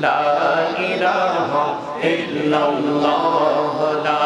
لا إله إلا الله لا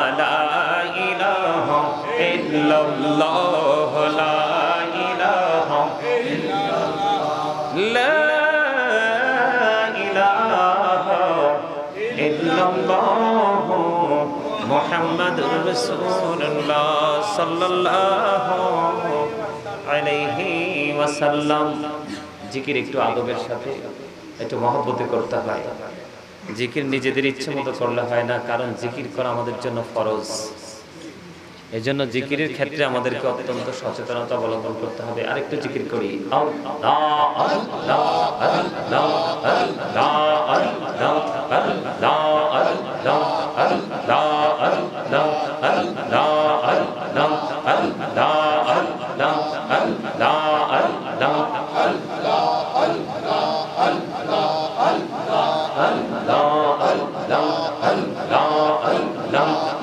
জিকির একটু আদবের সাথে, একটু মহব্বতে করতে হয়। জিকির নিজেদের ইচ্ছে মতো করলে হয় না, কারণ জিকির করা আমাদের জন্য ফরজ। এজন্য জিকিরের ক্ষেত্রে আমাদেরকে অত্যন্ত সচেতনতা অবলম্বন করতে হবে আরেকটু জিকির করি আল্লাহ,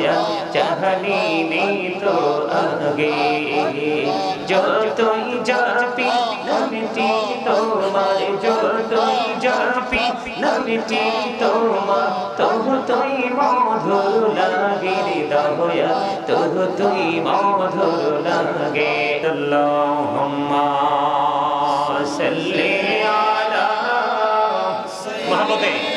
दुनिया चाहनी नहीं तो आगे जो तो जापी नमिटी तो मारे जो तो जापी तो मा तो তুই মধুর লাগে দয়া তো তুই মধুর লাগে। আল্লাহুম্মা সাল্লি আলা মুহাম্মাদে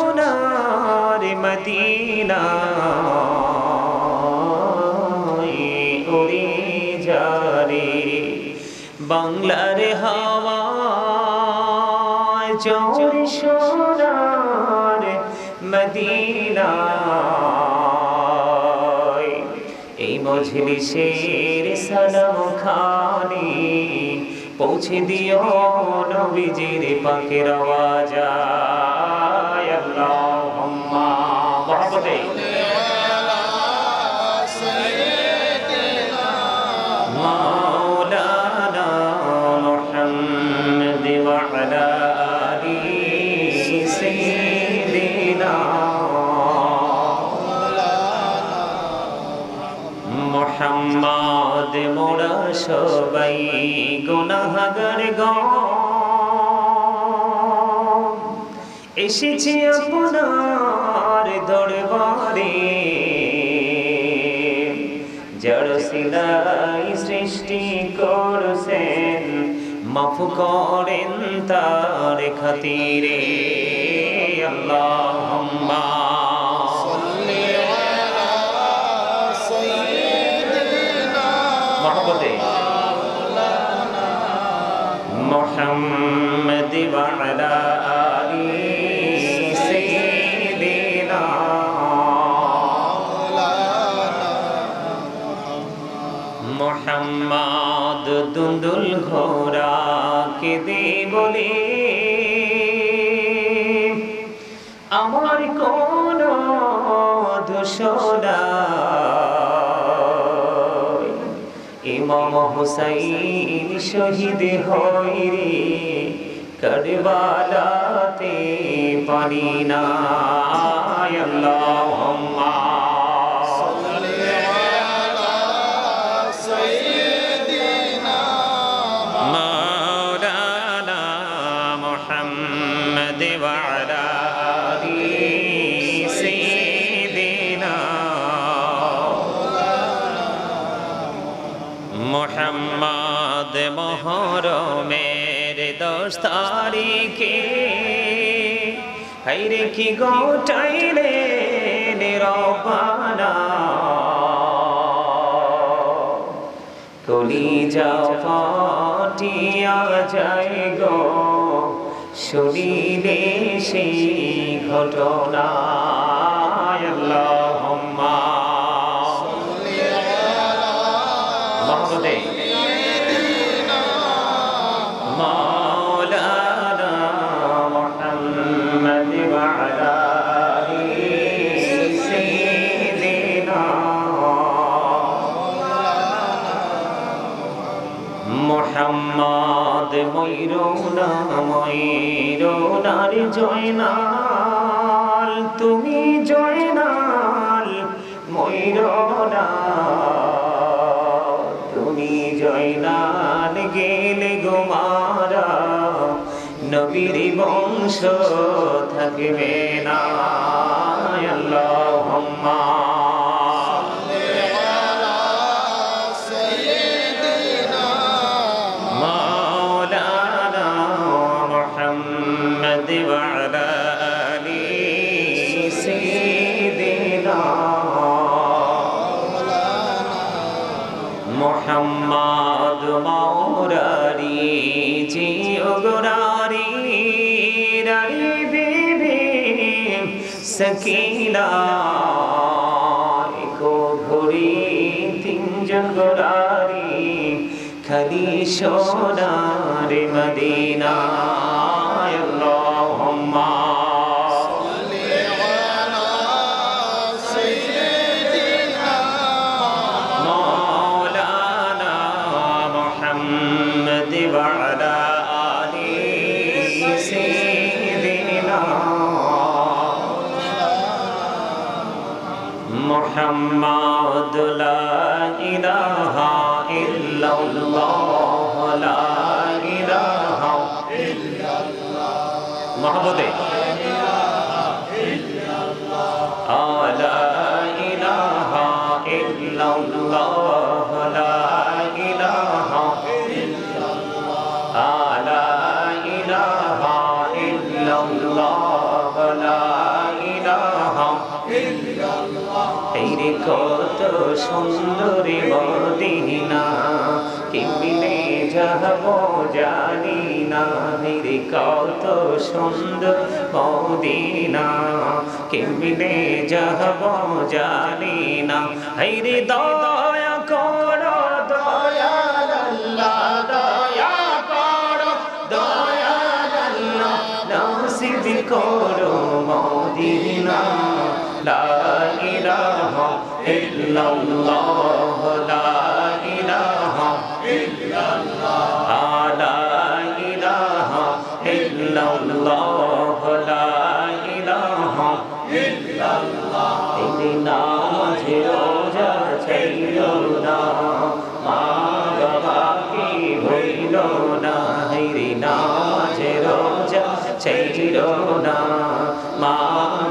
সোনার মদিনা। উড়ি জারি বাংলার হাওয়া যাওর সোনার মদিনা। এই মজলিসের সালাম খানি পৌঁছে দিও নবীজির পাকের আওয়াজ। এসেছি আপনার দরবারে। জড়সিলাই সৃষ্টি করছেন মাফ করেন তার খাতিরে। আল্লাহ মোহাম্মদ দুন্দুল ঘোরা কে দিন বলি। আমার কোন দোষরা ইমাম হুসাইন শহীদ হইরে করবালাতে পারি না আল্লাহুম্মা। দশ তারিখে হাইরে কি গোটাইলে নিরবানা কলিজা ফাটিয়া যায় গো শুনিলে সেই ঘটনা। আল্লাহুম্মা জয়নাল তুমি জয়নাল ময়ূর তুমি জয়নাল গেল গোমারা নবীর বংশ থাকবে না। সকিনা को ঘড়ি তিনজন গোরারি খালি সোনার মদিনা। রে কত সুন্দরী মদিনা কেমনে যাব জানি না কত সুন্দর মদিনা। কেমনে যাব জানি না। এই রে দয়া করো আল্লাহ, দয়া করো আল্লাহ। নসিব করো মদিনা। লা ইলাহা ইল্লাল্লাহ। এই নামাজে রোজা চাইল না। মা বাবা কি হইল না? হেরি নামাজে রোজা চাইল না। মা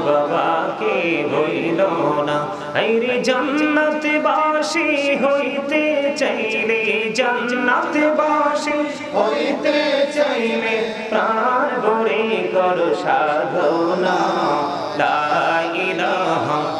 বাবা কে হইল না? হেরি জান্নাত বাসি হইতে চাইলে জান্নাত বাসি হইতে চাইলে প্রাণ ভরে করো সাধনা। লা ইলাহা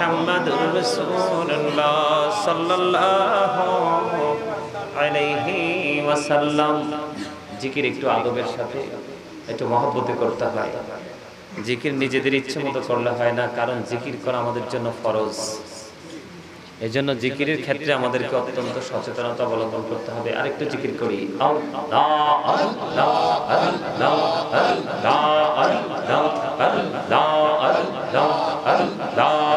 মুহাম্মাদুর রাসূলুল্লাহ সাল্লাল্লাহু আলাইহি ওয়াসাল্লাম জিকির একটু আদবের সাথে একটু মহব্বতে করতে হয় জিকির নিজেদের ইচ্ছে মতো করলে হয় না কারণ জিকির করা আমাদের জন্য ফরজ এই জন্য জিকিরের ক্ষেত্রে আমাদেরকে অত্যন্ত সচেতনতা অবলম্বন করতে হবে আরেকটু জিকির করি আল্লাহ, আল্লাহ, আল্লাহ, আল্লাহ,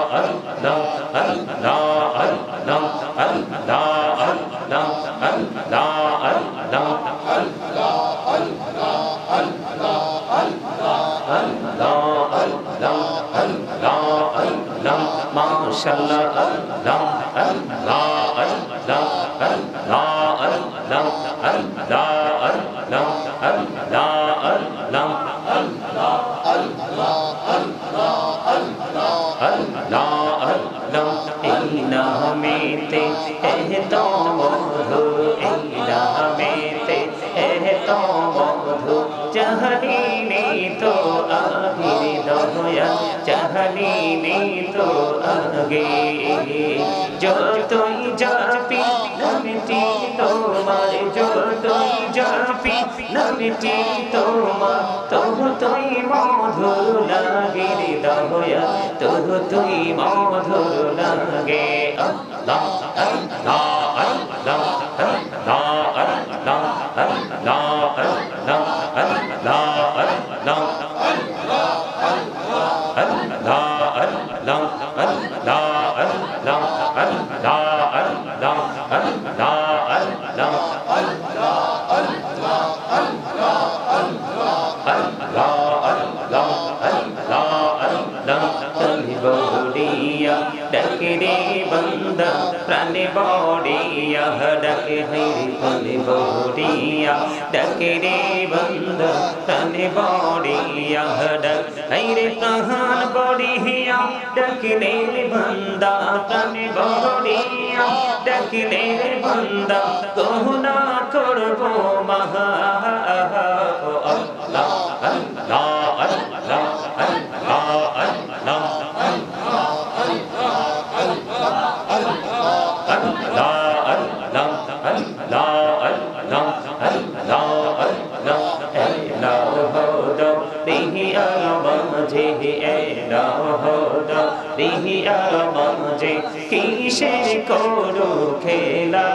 ما شاء الله আহির দয়া চাহনি নেই তো আগে যতই যাপি নামটি তোমার যতই যাপি নামটি তোমার তবু তুই মধুর লাগে দয়া তবু তুই মধুর লাগে আল্লাহ আল্লাহ আল্লাহ আল্লাহ প্রাণে বড়িয়া ডাকে রে বন্দা প্রাণে বড়িয়া ডাক হইরে প্রাণ বড়িয়া ডাকে রে বন্দা প্রাণে বড়িয়া ডাকে রে বন্দা কহুনা করব মহা আল্লাহ আল্লাহ আল্লাহ আল্লাহ আল্লাহ বিহি আমার যে কিসে করো খেলা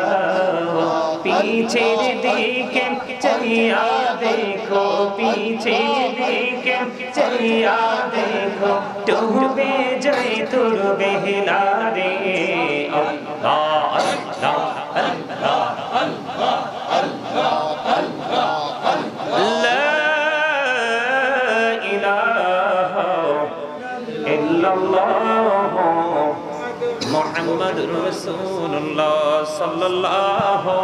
পিছের দিকে চলিয়া দেখো পিছের দিকে চলিয়া দেখো ডুবে যাই তোর বেহলা রে আল্লাহ আল্লাহ আল্লাহ আল্লাহ আল্লাহ আল্লাহ আল্লাহ লা ইলাহা ইল্লাল্লাহ মোহাম্মদুর রাসূলুল্লাহ সাল্লাল্লাহু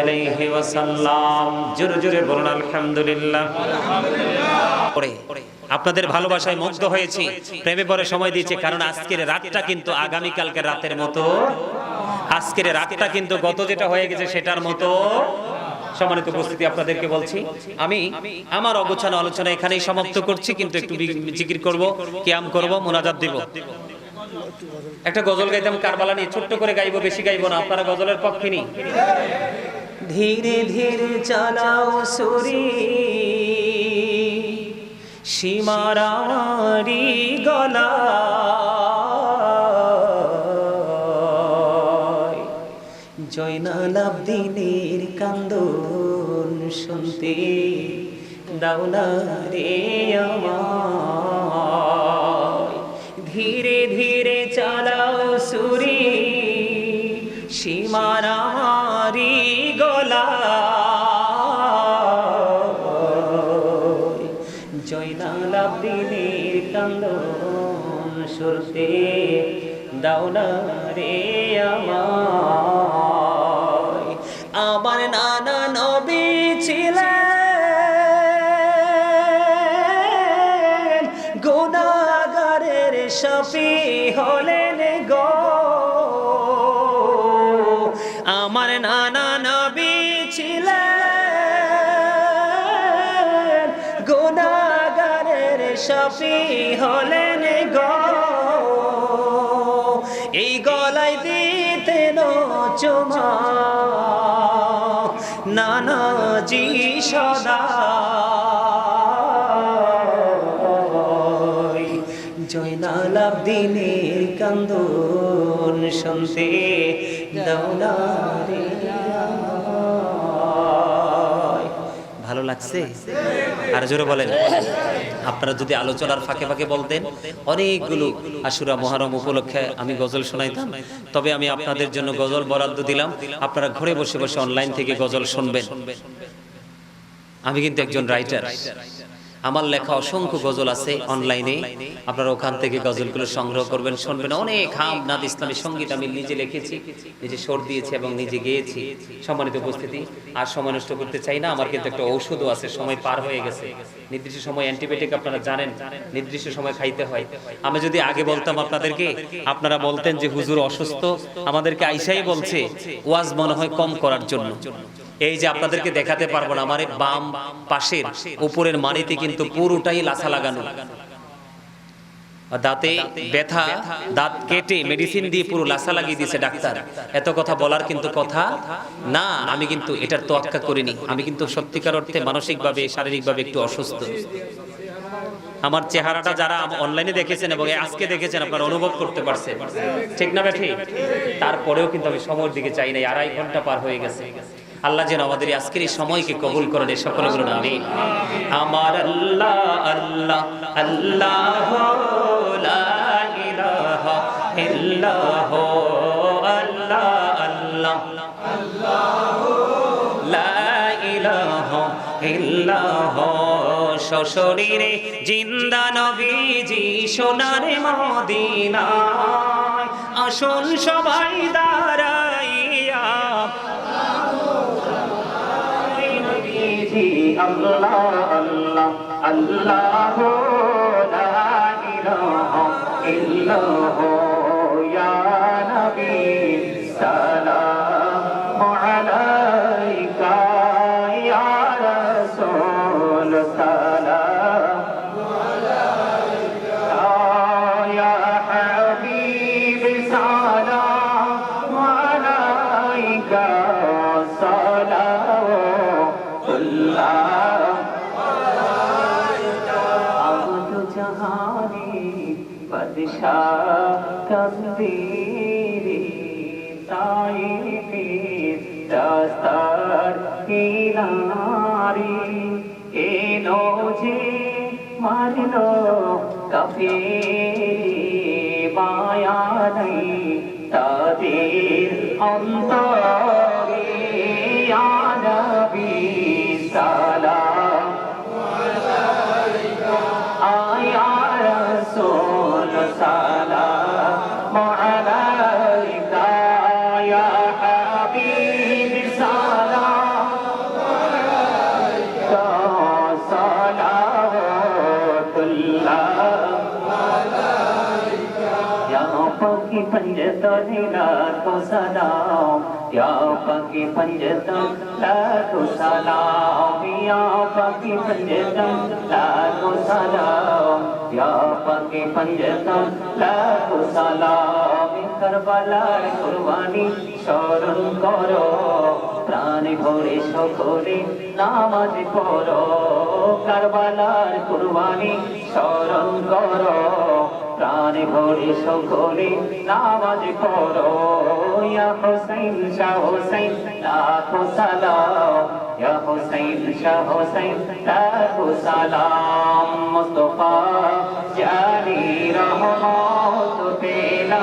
আলাইহি ওয়াসাল্লাম। জোরে জোরে বলুন, আলহামদুলিল্লাহ। আপনাদের ভালোবাসায় মুগ্ধ হয়েছি। প্রেমে পরে সময় দিয়েছে, কারণ আজকের রাতটা কিন্তু আগামী কালকের রাতের মতো। আজকের রাতটা কিন্তু গত যেটা হয়ে গেছে সেটার মতো। সম্মানিত উপস্থিতি আপনাদেরকে বলছি, আমি আমার অবচান আলোচনা এখানেই সমাপ্ত করছি, কিন্তু একটু জিকির করব, কেয়াম করব, মোনাজাত দিব। একটা গজল গাইতাম, কারবালা নিয়ে ছোট্ট করে গাইবো, বেশি গাইবো না, আপনারা গজলের পক্ষে নি ধীরে ধীরে চালাও সুরি সীমারারি গলা। জয়নাল আব্দিনের কান্দন শুনতে দাওনা রে আমায়। দাওনা রে আমায়। আমার নানা নবী ছিলেন। গুণাগারের শফি হলেন গো। আমার নানা নবী ছিলেন। গুণাগারের হলেন জয়নাল আবদিনের কান্দন শুনতে দৌড়ারে ভালো লাগছে? আর জোরে বলেন। আপনারা যদি আলোচনার ফাঁকে ফাঁকে বলতেন, অনেকগুলো আশুরা মহারম উপলক্ষে আমি গজল শোনাইতাম। তবে আমি আপনাদের জন্য গজল বরাদ্দ দিলাম। আপনারা ঘরে বসে বসে অনলাইন থেকে গজল শুনবেন। আমি কিন্তু একজন রাইটার আমার লেখা অসংখ্য গজল আছে অনলাইনে। আপনারা ওখান থেকে গজলগুলো সংগ্রহ করবেন, শুনবেন। অনেক হাম নাদ ইসলামী সংগীত আমি নিজে লিখেছি, নিজে সুর দিয়েছি এবং নিজে গেয়েছি। সম্মানিত উপস্থিতি, আর সময় নষ্ট করতে চাই না, আমার কিন্তু একটা ঔষধও আছে, সময় পার হয়ে গেছে। নির্দিষ্ট সময় অ্যান্টিবায়োটিক আপনারা জানেন, নির্দিষ্ট সময় খাইতে হয়। আমি যদি আগে বলতাম আপনাদেরকে, আপনারা বলতেন যে হুজুর অসুস্থ, আমাদেরকে আইসাই বলছে, ওয়াজ মনে হয় কম করার জন্য। এই যে আপনাদেরকে দেখাতে পারব না আমার বাম পাশের, উপরের মানিতে কিন্তু পুরোটাই লাসা লাগানো। দাঁতে ব্যথা, দাঁত কেটে মেডিসিন দিয়ে পুরো লাসা লাগিয়ে দিয়েছে ডাক্তার। এত কথা বলার কিন্তু কথা না, আমি কিন্তু এটার তোয়াক্কা করিনি। আমি কিন্তু সত্যিকার অর্থে মানসিকভাবে, শারীরিকভাবে একটু অসুস্থ। আমার চেহারাটা যারা অনলাইনে দেখেছেন এবং আজকে দেখেছেন, আপনারা অনুভব করতে পারছেন। ঠিক না ব্যাঠি তারপরেও কিন্তু আমি সময়ের দিকে চাই নাই, আড়াই ঘণ্টা পার হয়ে গেছে। আল্লাহ যেন আমাদের আজকের এই সময়কে কবুল করেন এই সকলে বলুন আমি আমার আল্লাহ আল্লাহ আল্লাহ সশরীরে জিন্দা নবীজি, সোনার মদিনায়। আসুন সবাই দাঁড়াইয়া নবীজি আল্লাহ আল্লাহ আল্লাহ লা ইলাহা ইল্লাল্লাহ ইয়া নবী। রাস্তার কিনারে এলো যে মারিল কাফের মায়া নাই তাদের অন্তরে আনবি সাল ಪಂಕಿ ಪಂಜತ ನಿರಾಕೋ ಸಲಾಂ ಯಾ ಪಂಕಿ ಪಂಜತ ಲಾಕೋ ಸಲಾಂ ಯಾ ಪಂಕಿ ಪಂಜತ ಲಾಕೋ ಸಲಾಂ یا پاک پنجتا لاکھ سلام کربলার কুরবানি স্মরণ করো প্রাণ ভরে সকলে নামাজ পড়ো কারবালার কুরবানি স্মরণ করো প্রাণ ভরে সকলে নামাজ পড়ো ইয়া হোসেন শাহ হোসেন লাখো সালাম ইয়া হোসেন শাহ হোসেন লাখো সালাম মুস্তফা জানি রহমত পেলা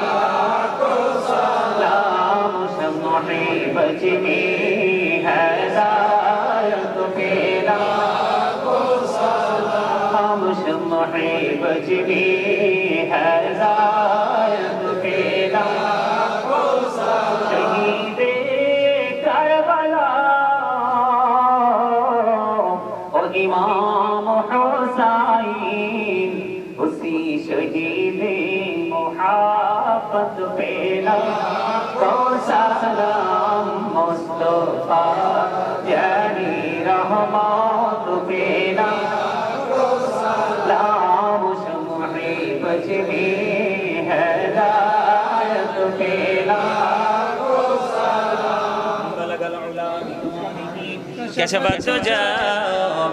كشف الدجى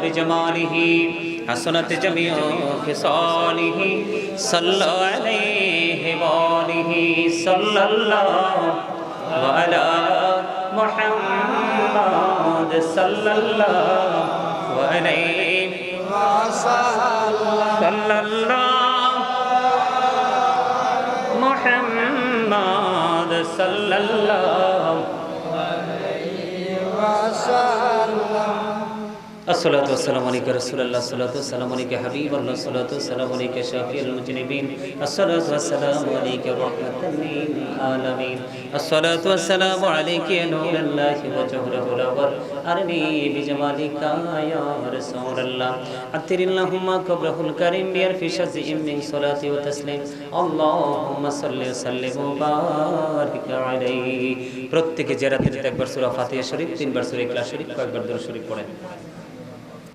بجماله حسنت جميع خصاله صلى عليه وآله صلى الله وعلى محمد صلى الله عليه صلى الله محمد صلى الله الصلاة والسلام عليك رسول الله الصلاة والسلام عليك حبيب الله الصلاة والسلام عليك شافي المجنبين الصلاة والسلام عليك رحمة للعالمين الصلاة والسلام عليك يا نور الله وجهره الأول أرني بجمالك يا رسول الله أكثر اللهم كبره الكريم بيرف شزء من صلاة وتسليم اللهم صل وسلم وبارك عليه প্রত্যেকে জেরা থেকে একবার সূরা ফাতিহা শরীফ তিনবার সূরা ইখলাস শরীফ কয়েকবার দরুদ শরীফ পড়েন